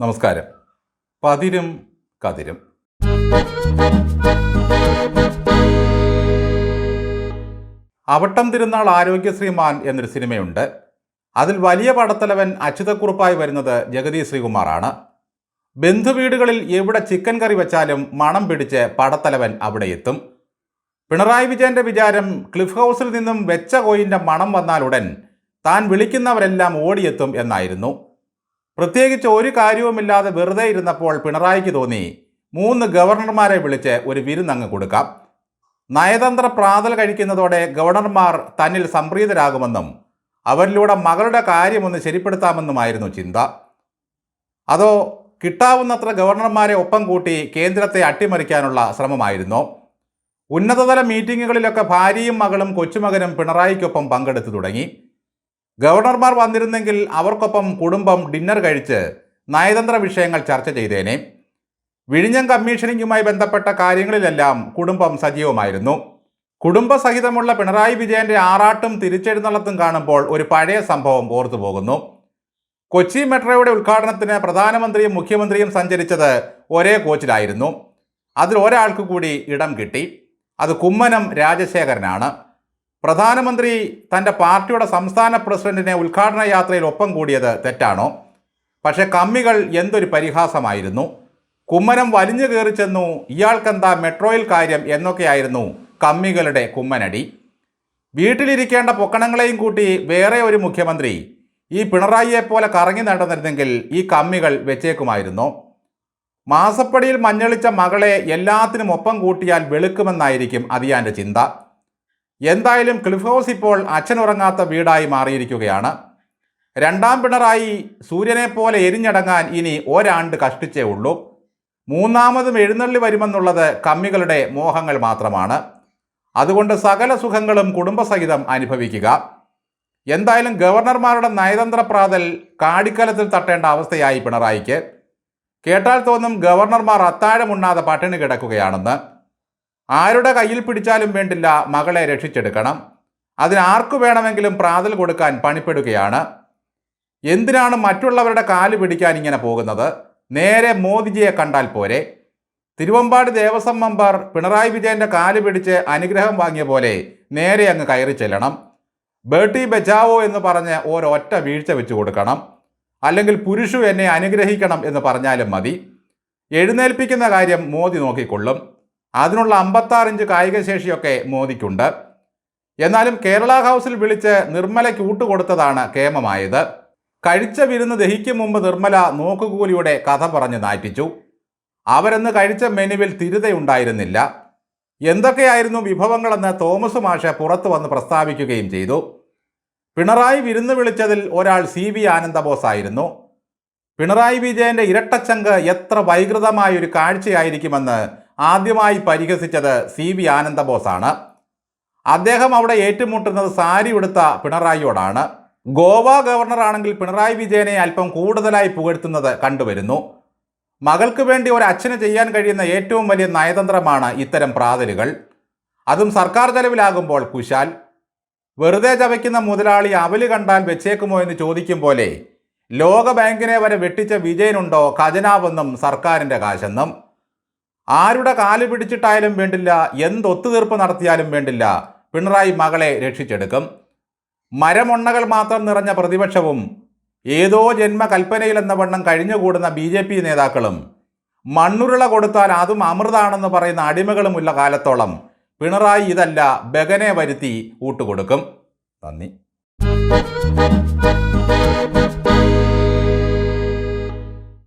നമസ്കാരം. പതിരും കതിരും. അവട്ടം തിരുനാൾ ആരോഗ്യശ്രീമാൻ എന്നൊരു സിനിമയുണ്ട്. അതിൽ വലിയ പടത്തലവൻ അച്യുതക്കുറുപ്പായി വരുന്നത് ജഗതി ശ്രീകുമാറാണ്. ബന്ധുവീടുകളിൽ എവിടെ ചിക്കൻ കറി വെച്ചാലും മണം പിടിച്ച് പടത്തലവൻ അവിടെ എത്തും. പിണറായി വിജയന്റെ വിചാരം ക്ലിഫ് ഹൗസിൽ നിന്നും വെച്ച കോയിന്റെ മണം വന്നാലുടൻ താൻ വിളിക്കുന്നവരെല്ലാം ഓടിയെത്തും എന്നായിരുന്നു. പ്രത്യേകിച്ച് ഒരു കാര്യവുമില്ലാതെ വെറുതെ ഇരുന്നപ്പോൾ പിണറായിക്ക് തോന്നി മൂന്ന് ഗവർണർമാരെ വിളിച്ച് ഒരു വിരുന്നങ്ങ് കൊടുക്കാം. നയതന്ത്ര പ്രാതൽ കഴിക്കുന്നതോടെ ഗവർണർമാർ തന്നിൽ സംപ്രീതരാകുമെന്നും അവരിലൂടെ മകളുടെ കാര്യമൊന്ന് ശരിപ്പെടുത്താമെന്നുമായിരുന്നു ചിന്ത. അതോ കിട്ടാവുന്നത്ര ഗവർണർമാരെ ഒപ്പം കൂട്ടി കേന്ദ്രത്തെ അട്ടിമറിക്കാനുള്ള ശ്രമമായിരുന്നു? ഉന്നതതല മീറ്റിങ്ങുകളിലൊക്കെ ഭാര്യയും മകളും കൊച്ചുമകനും പിണറായിക്കൊപ്പം പങ്കെടുത്തു തുടങ്ങി. ഗവർണർമാർ വന്നിരുന്നെങ്കിൽ അവർക്കൊപ്പം കുടുംബം ഡിന്നർ കഴിച്ച് നയതന്ത്ര വിഷയങ്ങൾ ചർച്ച ചെയ്തേനെ. വിഴിഞ്ഞം കമ്മീഷനിങ്ങുമായി ബന്ധപ്പെട്ട കാര്യങ്ങളിലെല്ലാം കുടുംബം സജീവമായിരുന്നു. കുടുംബസഹിതമുള്ള പിണറായി വിജയന്റെ ആറാട്ടും തിരിച്ചെഴുന്നള്ളത്തും കാണുമ്പോൾ ഒരു പഴയ സംഭവം ഓർത്തു പോകുന്നു. കൊച്ചി മെട്രോയുടെ ഉദ്ഘാടനത്തിന് പ്രധാനമന്ത്രിയും മുഖ്യമന്ത്രിയും സഞ്ചരിച്ചത് ഒരേ കോച്ചിലായിരുന്നു. അതിൽ ഒരാൾക്ക് കൂടി ഇടം കിട്ടി. അത് കുമ്മനം രാജശേഖരനാണ്. പ്രധാനമന്ത്രി തന്റെ പാർട്ടിയുടെ സംസ്ഥാന പ്രസിഡന്റിനെ ഉദ്ഘാടന യാത്രയിൽ ഒപ്പം കൂടിയത് തെറ്റാണോ? പക്ഷേ കമ്മികൾ എന്തൊരു പരിഹാസമായിരുന്നു? കുമ്മനം വലിഞ്ഞു കയറി ചെന്നു ഇയാൾക്കെന്താ മെട്രോയിൽ കാര്യം എന്നൊക്കെയായിരുന്നു കമ്മികളുടെ കുമ്മനടി. വീട്ടിലിരിക്കേണ്ട പൊക്കണങ്ങളെയും കൂട്ടി വേറെ ഒരു മുഖ്യമന്ത്രി ഈ പിണറായിയെ പോലെ കറങ്ങി നടന്നിരുന്നെങ്കിൽ ഈ കമ്മികൾ വെച്ചേക്കുമായിരുന്നു? മാസപ്പടിയിൽ മഞ്ഞളിച്ച മകളെ എല്ലാത്തിനും ഒപ്പം കൂട്ടിയാൽ വെളുക്കുമെന്നായിരിക്കും അതിയാന്റെ ചിന്ത. എന്തായാലും ക്ലിഫ് ഹൗസ് ഇപ്പോൾ അച്ഛനുറങ്ങാത്ത വീടായി മാറിയിരിക്കുകയാണ്. രണ്ടാം പിണറായി സൂര്യനെ പോലെ എരിഞ്ഞടങ്ങാൻ ഇനി ഒരാണ്ട് കഷ്ടിച്ചേ ഉള്ളൂ. മൂന്നാമതും എഴുന്നള്ളി വരുമെന്നുള്ളത് കമ്മികളുടെ മോഹങ്ങൾ മാത്രമാണ്. അതുകൊണ്ട് സകല സുഖങ്ങളും കുടുംബസഹിതം അനുഭവിക്കുക. എന്തായാലും ഗവർണർമാരുടെ നയതന്ത്ര പ്രാതൽ കാടിക്കലത്തിൽ തട്ടേണ്ട അവസ്ഥയായി പിണറായിക്ക്. കേട്ടാൽ തോന്നും ഗവർണർമാർ അത്താഴമുണ്ണാതെ പട്ടിണി കിടക്കുകയാണെന്ന്. ആരുടെ കയ്യിൽ പിടിച്ചാലും വേണ്ടില്ല മകളെ രക്ഷിച്ചെടുക്കണം. അതിനാർക്കു വേണമെങ്കിലും പ്രാതൽ കൊടുക്കാൻ പണിപ്പെടുകയാണ്. എന്തിനാണ് മറ്റുള്ളവരുടെ കാൽ പിടിക്കാൻ ഇങ്ങനെ പോകുന്നത്? നേരെ മോദിജിയെ കണ്ടാൽ പോരെ. തിരുവമ്പാട് ദേവസ്വം മെമ്പർ പിണറായി വിജയന്റെ കാൽ പിടിച്ച് അനുഗ്രഹം വാങ്ങിയ പോലെ നേരെ അങ്ങ് കയറി ചെല്ലണം. ബേട്ടി ബച്ചാവോ എന്ന് പറഞ്ഞ് ഒരൊറ്റ വീഴ്ച വെച്ചു കൊടുക്കണം. അല്ലെങ്കിൽ പുരുഷു എന്നെ അനുഗ്രഹിക്കണം എന്ന് പറഞ്ഞാലും മതി. എഴുന്നേൽപ്പിക്കുന്ന കാര്യം മോദി നോക്കിക്കൊള്ളും. അതിനുള്ള അമ്പത്താറിഞ്ച് കായിക ശേഷിയൊക്കെ മോദിക്കുണ്ട്. എന്നാലും കേരള ഹൗസിൽ വിളിച്ച് നിർമ്മലയ്ക്ക് ഊട്ടുകൊടുത്തതാണ് കേമമായത്. കഴിച്ച വിരുന്ന് ദഹിക്കും മുമ്പ് നിർമ്മല നോക്കുകൂലിയുടെ കഥ പറഞ്ഞ് നാറ്റിച്ചു. അവരെന്ന് കഴിച്ച മെനുവിൽ തിരുതയുണ്ടായിരുന്നില്ല. എന്തൊക്കെയായിരുന്നു വിഭവങ്ങളെന്ന് തോമസ് മാഷ പുറത്തു വന്ന് പ്രസ്താവിക്കുകയും ചെയ്തു. പിണറായി വിരുന്ന് വിളിച്ചതിൽ ഒരാൾ സി വി ആനന്ദബോസ് ആയിരുന്നു പിണറായി വിജയന്റെ ഇരട്ടച്ചങ്ക് എത്ര വൈകൃതമായൊരു കാഴ്ചയായിരിക്കുമെന്ന് ആദ്യമായി പരിഹസിച്ചത് സി വി ആനന്ദബോസാണ്. അദ്ദേഹം അവിടെ ഏറ്റുമുട്ടുന്നത് സാരി ഉടുത്ത പിണറായിയോടാണ്. ഗോവ ഗവർണറാണെങ്കിൽ പിണറായി വിജയനെ അല്പം കൂടുതലായി പുകഴ്ത്തുന്നത് കണ്ടുവരുന്നു. മകൾക്ക് വേണ്ടി ഒരു അച്ഛന് ചെയ്യാൻ കഴിയുന്ന ഏറ്റവും വലിയ നയതന്ത്രമാണ് ഇത്തരം പ്രാതലുകൾ. അതും സർക്കാർ ചെലവിലാകുമ്പോൾ കുശാൽ. വെറുതെ ചവയ്ക്കുന്ന മുതലാളി അവൽ കണ്ടാൽ വെച്ചേക്കുമോ എന്ന് ചോദിക്കും പോലെ ലോക ബാങ്കിനെ വരെ വെട്ടിച്ച വിജയനുണ്ടോ ഖജനാവെന്നും സർക്കാരിന്റെ കാശെന്നും. ആരുടെ കാൽ പിടിച്ചിട്ടായാലും വേണ്ടില്ല എന്തൊത്തുതീർപ്പ് നടത്തിയാലും വേണ്ടില്ല പിണറായി മകളെ രക്ഷിച്ചെടുക്കും. മരമൊണ്ണകൾ മാത്രം നിറഞ്ഞ പ്രതിപക്ഷവും ഏതോ ജന്മകൽപ്പനയിലെന്ന വണ്ണം കഴിഞ്ഞുകൂടുന്ന ബി ജെ പി നേതാക്കളും മണ്ണുരുള കൊടുത്താൽ അതും അമൃതാണെന്ന് പറയുന്ന അടിമകളുമുള്ള കാലത്തോളം പിണറായി ഇതല്ല ബഗനെ വരുത്തി ഊട്ടുകൊടുക്കും. നന്ദി.